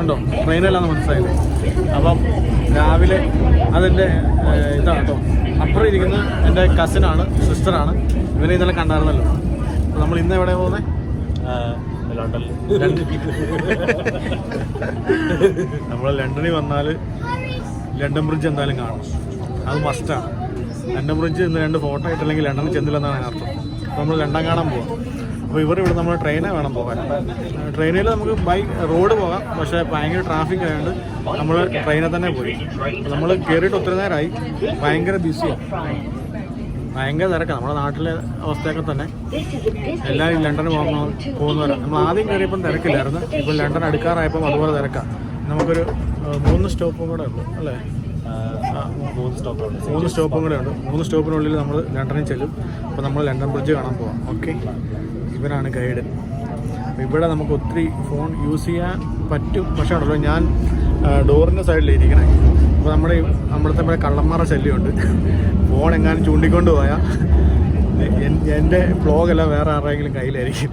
ഉണ്ടോ? ട്രെയിനെല്ലാം മനസ്സിലായില്ലേ? അപ്പം രാവിലെ അതെന്റെ ഇതാണ് കേട്ടോ. അപ്പുറം ഇരിക്കുന്നത് എന്റെ കസിനാണ് സിസ്റ്ററാണ്. ഇവനെ ഇന്നലെ കണ്ടായിരുന്നല്ലോ. അപ്പോൾ നമ്മൾ ഇന്ന് എവിടെ പോകുന്നത് നമ്മൾ ലണ്ടനിൽ വന്നാൽ ലണ്ടൻ ബ്രിഡ്ജ് എന്തായാലും കാണണം അത് മസ്റ്റാണ് ലണ്ടൻ ബ്രിഡ്ജ് ഇന്ന് രണ്ട് ഫോട്ടോ ഇട്ടില്ലെങ്കിൽ ലണ്ടനിൽ ചെന്നില്ലെന്നാണ് അർത്ഥം നമ്മൾ ലണ്ടൻ കാണാൻ പോകാം അപ്പോൾ ഇവർ ഇവിടെ നമ്മൾ ട്രെയിനെ വേണം പോകാൻ. ട്രെയിനിൽ നമുക്ക് ബൈ റോഡ് പോകാം. പക്ഷേ ഭയങ്കര ട്രാഫിക് ആയതുകൊണ്ട് നമ്മൾ ട്രെയിനിൽ തന്നെ പോയി. നമ്മൾ കയറിയിട്ട് ഒത്തിരി നേരമായി ഭയങ്കര ബിസിയാണ് ഭയങ്കര തിരക്കാണ് നമ്മുടെ നാട്ടിലെ അവസ്ഥയൊക്കെ തന്നെ. എല്ലാവരും ലണ്ടന് പോകുന്ന പോകുന്നവരാണ് നമ്മൾ ആദ്യം കയറിയപ്പം തിരക്കില്ലായിരുന്നു. ഇപ്പം ലണ്ടൻ അടുക്കാറായപ്പം അതുപോലെ തിരക്കാം. നമുക്കൊരു മൂന്ന് സ്റ്റോപ്പും കൂടെ ഉണ്ട് അല്ലേ? മൂന്ന് സ്റ്റോപ്പ് മൂന്ന് സ്റ്റോപ്പും കൂടെ ഉണ്ട്. മൂന്ന് സ്റ്റോപ്പിനുള്ളിൽ നമ്മൾ ലണ്ടനിൽ ചെല്ലും. അപ്പോൾ നമ്മൾ ലണ്ടൻ ബ്രിഡ്ജ് കാണാൻ പോവാം. ഓക്കെ? ഇവരാണ് ഗൈഡ്. ഇവിടെ നമുക്ക് ഒത്തിരി ഫോൺ യൂസ് ചെയ്യാൻ പറ്റും. പക്ഷേ ഉണ്ടല്ലോ ഞാൻ ഡോറിന്റെ സൈഡിൽ ഇരിക്കണേ. അപ്പോൾ നമ്മുടെ നമ്മളത്തെ പോലെ കള്ളന്മാരുടെ ശല്യമുണ്ട്. ഫോൺ എങ്ങാനും ചൂണ്ടിക്കൊണ്ട് പോയാൽ എൻ- എന്റെ ബ്ലോഗെല്ലാം വേറെ ആരെങ്കിലും കയ്യിലായിരിക്കും.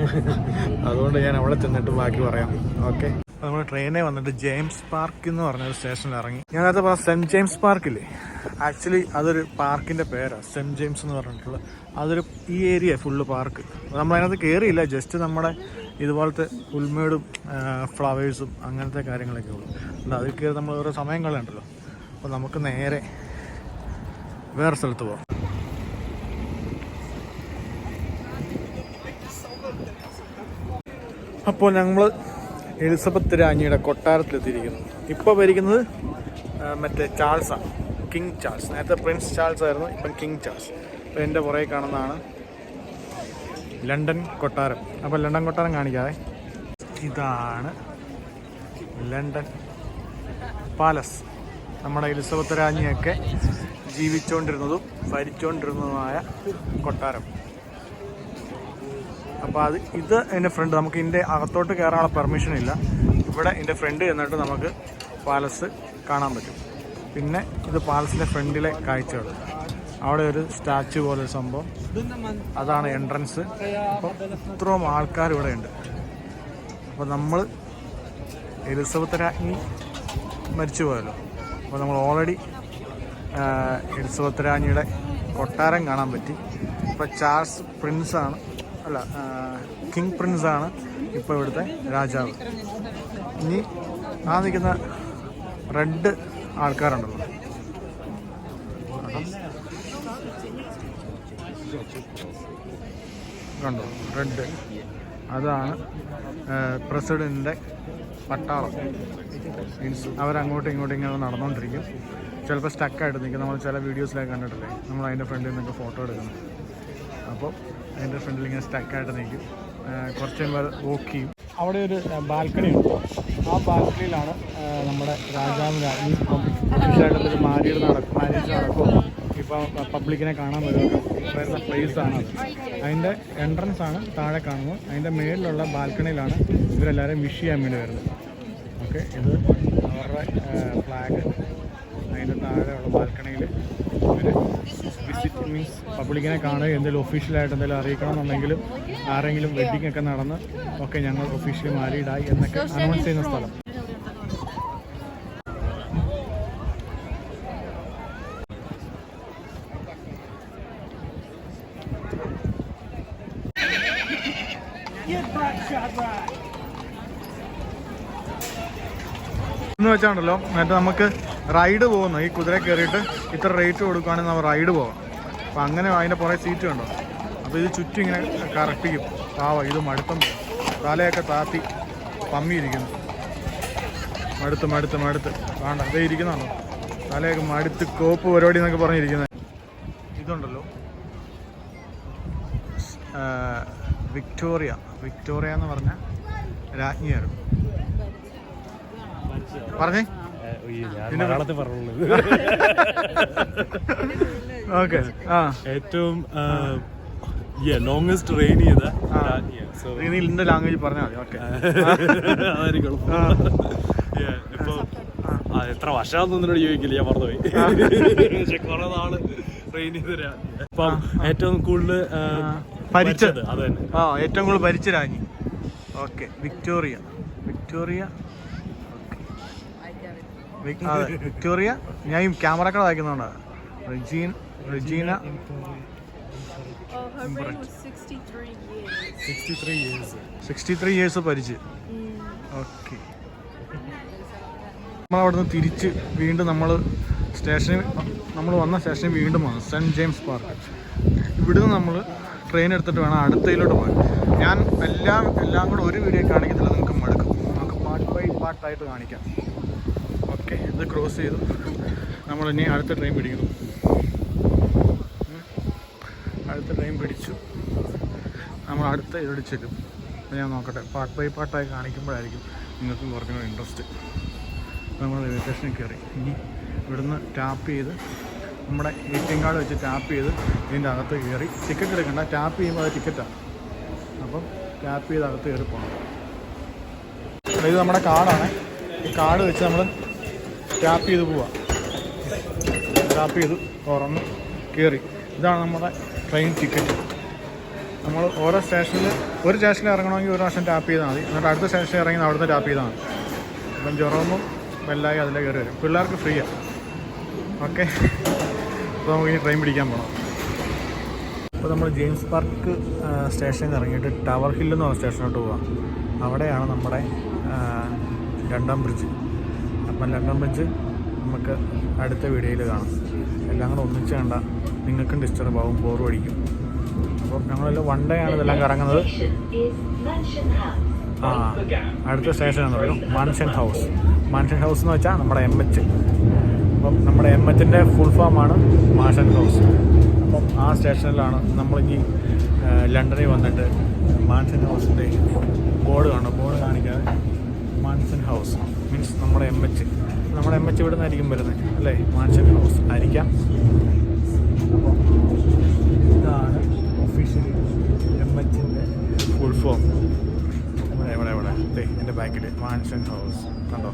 അതുകൊണ്ട് ഞാൻ അവിടെ ചെന്നിട്ട് ബാക്കി പറയാം. ഓക്കെ. നമ്മൾ ട്രെയിനേ വന്നിട്ട് ജെയിംസ് പാർക്ക് എന്ന് പറഞ്ഞ ഒരു സ്റ്റേഷനിൽ ഇറങ്ങി. ഞാൻ നേരത്തെ പറഞ്ഞ സെന്റ് ജെയിംസ് പാർക്കില്ലേ ആക്ച്വലി അതൊരു പാർക്കിന്റെ പേരാണ് സെന്റ് ജെയിംസ് എന്ന് പറഞ്ഞിട്ടുള്ള അതൊരു ഈ ഏരിയ ഫുള്ള് പാർക്ക് നമ്മൾ അതിനകത്ത് കയറിയില്ല ജസ്റ്റ് നമ്മുടെ ഇതുപോലത്തെ പുൽമേടും ഫ്ലവേഴ്സും അങ്ങനത്തെ കാര്യങ്ങളൊക്കെ ഉള്ളൂ. അല്ല അതിൽ കയറി നമ്മൾ ഓരോ സമയം കളയണ്ടല്ലോ. അപ്പോൾ നമുക്ക് നേരെ വേറെ സ്ഥലത്ത് പോകാം അപ്പോൾ ഞങ്ങൾ എലിസബത്ത് രാജ്ഞിയുടെ കൊട്ടാരത്തിലെത്തിയിരിക്കുന്നു. ഇപ്പോൾ ഭരിക്കുന്നത് മറ്റേ ചാൾസാണ് കിങ് ചാൾസ്. നേരത്തെ പ്രിൻസ് ചാൾസ് ആയിരുന്നു ഇപ്പം കിങ് ചാൾസ്. അപ്പോൾ എന്റെ പുറകെ കാണുന്നതാണ് ലണ്ടൻ കൊട്ടാരം. അപ്പോൾ ലണ്ടൻ കൊട്ടാരം കാണിക്കാതെ ഇതാണ് ലണ്ടൻ പാലസ്. നമ്മുടെ എലിസബത്ത് രാജ്ഞിയൊക്കെ ജീവിച്ചുകൊണ്ടിരുന്നതും ഭരിച്ചുകൊണ്ടിരുന്നതുമായ കൊട്ടാരം. അപ്പോൾ അത് ഇത് എന്റെ ഫ്രണ്ട് നമുക്ക് ഇതിന്റെ അകത്തോട്ട് കയറാനുള്ള പെർമിഷൻ ഇല്ല. ഇവിടെ എന്റെ ഫ്രണ്ട് ചെന്നിട്ട് നമുക്ക് പാലസ് കാണാൻ പറ്റും. പിന്നെ ഇത് പാലസിന്റെ ഫ്രണ്ടിലെ കാഴ്ചകൾ. അവിടെ ഒരു സ്റ്റാച്ചു പോലെ ഒരു സംഭവം. അതാണ് എൻട്രൻസ് അപ്പോൾ ഇത്രയും ആൾക്കാർ ഇവിടെ ഉണ്ട്. അപ്പോൾ നമ്മൾ എലിസബത്ത് രാജ്ഞി മരിച്ചു പോയല്ലോ. അപ്പോൾ നമ്മൾ ഓൾറെഡി എലിസബത്ത് രാജ്ഞിയുടെ കൊട്ടാരം കാണാൻ പറ്റി. ഇപ്പോൾ ചാൾസ് പ്രിൻസാണ് അല്ല കിങ് ആണ് ഇപ്പോൾ ഇവിടുത്തെ രാജാവ്. ഇനി ആ നിൽക്കുന്ന റെഡ് ആൾക്കാരുണ്ടല്ലോ. കണ്ടോ റെഡ്. അതാണ് പ്രസിഡന്റിന്റെ പട്ടാളം. മീൻസ് അവരങ്ങോട്ടും ഇങ്ങോട്ടും ഇങ്ങനെ നടന്നുകൊണ്ടിരിക്കും ചിലപ്പോൾ സ്റ്റക്കായിട്ട് നിൽക്കും. നമ്മൾ ചില വീഡിയോസിലൊക്കെ കണ്ടിട്ടില്ലേ? നമ്മൾ അതിന്റെ ഫ്രണ്ടിൽ നിന്നൊക്കെ ഫോട്ടോ എടുക്കുന്നു. അപ്പോൾ അതിന്റെ ഫ്രണ്ടിൽ ഇങ്ങനെ സ്റ്റക്കായിട്ട് നിൽക്കും. കുറച്ച് വോക്ക് ചെയ്യും. അവിടെ ഒരു ബാൽക്കണി ഉണ്ട്. ആ ബാൽക്കണിയിലാണ് നമ്മുടെ രാജാവ് രാജ്ഞി ഇപ്പം ഒരു മാരീഡ് നടക്കും മാരേജ് നടക്കും? ഇപ്പം പബ്ലിക്കിനെ കാണാൻ വരുന്ന പ്ലേസ് ആണ് അത്. അതിന്റെ എൻട്രൻസ് ആണ് താഴെ കാണുന്നത്. അതിന്റെ മേളിലുള്ള ബാൽക്കണിയിലാണ് ഇവരെല്ലാവരും വിഷ് ചെയ്യാൻ വേണ്ടി വരുന്നത്. ഓക്കെ ഇത് അവരുടെ ഫ്ലാഗ് അതിന്റെ താഴെയുള്ള ബാൽക്കണിയിൽ ഇവർ വിസിറ്റ് മീൻസ് പബ്ലിക്കിനെ കാണുക എന്തെങ്കിലും ഒഫീഷ്യലായിട്ട് എന്തെങ്കിലും അറിയിക്കണം എന്നുണ്ടെങ്കിലും ആരെങ്കിലും വെഡിങ് ഒക്കെ നടന്ന് ഒക്കെ ഞങ്ങൾ ഒഫീഷ്യലി മാരീഡായി എന്നൊക്കെ അനൗൺസ് ചെയ്യുന്ന സ്ഥലം. എന്ന് വെച്ചാണല്ലോ എന്നിട്ട് നമുക്ക് റൈഡ് പോകുന്നു. ഈ കുതിര കയറിയിട്ട് ഇത്ര റേറ്റ് കൊടുക്കുകയാണെങ്കിൽ നമ്മൾ റൈഡ് പോകാം അപ്പം അങ്ങനെ അതിന്റെ പുറകെ സീറ്റ് കണ്ടോ? അപ്പോൾ ഇത് ചുറ്റും ഇങ്ങനെ കറപ്പിക്കും. പാവ ഇത് മടുത്തം. തലയൊക്കെ താത്തി പമ്മിയിരിക്കുന്നു. മടുത്ത് മടുത്ത് മടുത്ത്. വേണ്ട അതേ ഇരിക്കുന്നുണ്ടോ തലയൊക്കെ മടുത്ത് കോപ്പ് പരിപാടി എന്നൊക്കെ പറഞ്ഞിരിക്കുന്നത് ഇതുണ്ടല്ലോ. വിക്ടോറിയ. വിക്ടോറിയ എന്ന് പറഞ്ഞ രാജ്ഞിയായിരുന്നു. പറഞ്ഞേ? മലയാളത്തിൽ പറഞ്ഞുള്ളത്. ഓക്കെ ആ. ഏറ്റവും ലോങ്സ്റ്റ് ട്രെയിൻ ചെയ്ത നിന്റെ ലാംഗ്വേജ് പറഞ്ഞാൽ മതി. ഓക്കെ അതായിരിക്കും ഇപ്പൊ എത്ര വർഷമാണെന്ന് എന്നോട് ചോദിക്കില്ല ഞാൻ മറന്നുപോയി. പക്ഷെ കുറെ നാൾ ട്രെയിൻ ചെയ്ത ഇപ്പം ഏറ്റവും കൂടുതൽ ഭരിച്ചത്. അത് തന്നെ. ആ ഏറ്റവും കൂടുതൽ ഭരിച്ച രാജ്ഞി. ഓക്കെ വിക്ടോറിയ വിക്ടോറിയ വിക്ടോറിയ ഞാൻ ഈ ക്യാമറക്കട വായിക്കുന്നുണ്ട് റിജീൻ Regina. Her reign was 63 years. Sixty three years okay അവിടുന്ന് തിരിച്ച് വീണ്ടും നമ്മൾ സ്റ്റേഷനിൽ നമ്മൾ വന്ന സ്റ്റേഷനിൽ വീണ്ടും വന്നു. Saint James park. ഇവിടുന്ന് നമ്മൾ ട്രെയിൻ എടുത്തിട്ട് വേണം അടുത്തയിലോട്ട് പോകാൻ. ഞാൻ എല്ലാം എല്ലാം കൂടെ ഒരു വീഡിയോ കാണിക്കത്തില്ല നിങ്ങൾക്ക് മടുക്കും. നമുക്ക് പാർട്ട് ബൈ പാർട്ടായിട്ട് കാണിക്കാം. ഓക്കെ ഇത് ക്രോസ് ചെയ്തു. നമ്മൾ ഇനി അടുത്ത ട്രെയിൻ പിടിക്കുന്നു. അടുത്ത ട്രെയിൻ പിടിച്ചു. നമ്മൾ അടുത്ത ഇതോട് ചെല്ലും. അപ്പോൾ ഞാൻ നോക്കട്ടെ. പാർട്ട് ബൈ പാർട്ടായി കാണിക്കുമ്പോഴായിരിക്കും നിങ്ങൾക്ക് കുറച്ചും കൂടെ ഇൻട്രസ്റ്റ് നമ്മൾ റെയിൽവേ സ്റ്റേഷനിൽ കയറി. ഇനി ഇവിടുന്ന് ടാപ്പ് ചെയ്ത് നമ്മുടെ എ ടി എം കാർഡ് വെച്ച് ടാപ്പ് ചെയ്ത് ഇതിന്റെ അകത്ത് കയറി ടിക്കറ്റ് എടുക്കണ്ട. ടാപ്പ് ചെയ്യുമ്പോൾ അത് ടിക്കറ്റാണ് അപ്പം ടാപ്പ് ചെയ്ത് അകത്ത് കയറി പോകണം. ഇത് നമ്മുടെ കാർഡാണ് ഈ കാർഡ് വെച്ച് നമ്മൾ ടാപ്പ് ചെയ്ത് പോവാം. ടാപ്പ് ചെയ്ത് തുറന്ന് കയറി ഇതാണ് നമ്മുടെ ട്രെയിൻ ടിക്കറ്റ് നമ്മൾ ഓരോ സ്റ്റേഷനിൽ ഒരു സ്റ്റേഷനിൽ ഇറങ്ങണമെങ്കിൽ ഒരു പ്രാവശ്യം ടാപ്പ് ചെയ്താൽ മതി. എന്നിട്ട് അടുത്ത സ്റ്റേഷനിൽ ഇറങ്ങി അവിടുന്ന് ടാപ്പ് ചെയ്താൽ മതി. അപ്പം ജൊറോമും വെല്ലായി അതിലേക്ക് കയറി വരും. പിള്ളേർക്ക് ഫ്രീയാണ് ഓക്കെ അപ്പോൾ നമുക്ക് ഇനി ട്രെയിൻ പിടിക്കാൻ പോകണം അപ്പോൾ നമ്മൾ ജെയിംസ് പാർക്ക് സ്റ്റേഷനിൽ ഇറങ്ങിയിട്ട് ടവർ ഹില്ലെന്ന് പറഞ്ഞ സ്റ്റേഷനിലോട്ട് പോവാം. അവിടെയാണ് നമ്മുടെ രണ്ടാം ബ്രിഡ്ജ് അപ്പം വെച്ച് നമുക്ക് അടുത്ത വീഡിയോയിൽ കാണാം. എല്ലാം കൂടെ ഒന്നിച്ച് കണ്ട നിങ്ങൾക്കും ഡിസ്റ്റർബ് ആവും ബോർ അടിക്കും. അപ്പോൾ ഞങ്ങളെല്ലാം വൺ ഡേ ആണ് ഇതെല്ലാം കറങ്ങുന്നത്. ആ അടുത്ത സ്റ്റേഷൻ എന്ന് പറയും മാൻഷൻ ഹൗസ് മാൻഷൻ ഹൗസ് എന്ന് വെച്ചാൽ നമ്മുടെ എം എച്ച് അപ്പം നമ്മുടെ എം എച്ചിന്റെ ഫുൾ ഫോമാണ് മാൻഷൻ ഹൗസ് അപ്പം ആ സ്റ്റേഷനിലാണ് നമ്മളിനി ലണ്ടനിൽ വന്നിട്ട് മാൻഷൻ ഹൗസിന്റെ ബോർഡ് കാണും. മാൻഷൻ ഹൗസ് മീൻസ് നമ്മുടെ എം എച്ച് നമ്മുടെ എം എച്ച് ഇവിടെ നിന്നായിരിക്കും വരുന്നത് അല്ലേ? മാൻഷൻ ഹൗസ് ആയിരിക്കാം. അപ്പോൾ ഇതാണ് ഒഫീഷ്യലി എം എച്ചിന്റെ ഫുൾ ഫോം ഇവിടെ ഇവിടെ ഇവിടെ. എന്റെ ബാക്കിൽ മാൻഷൻ ഹൗസ് കണ്ടോ?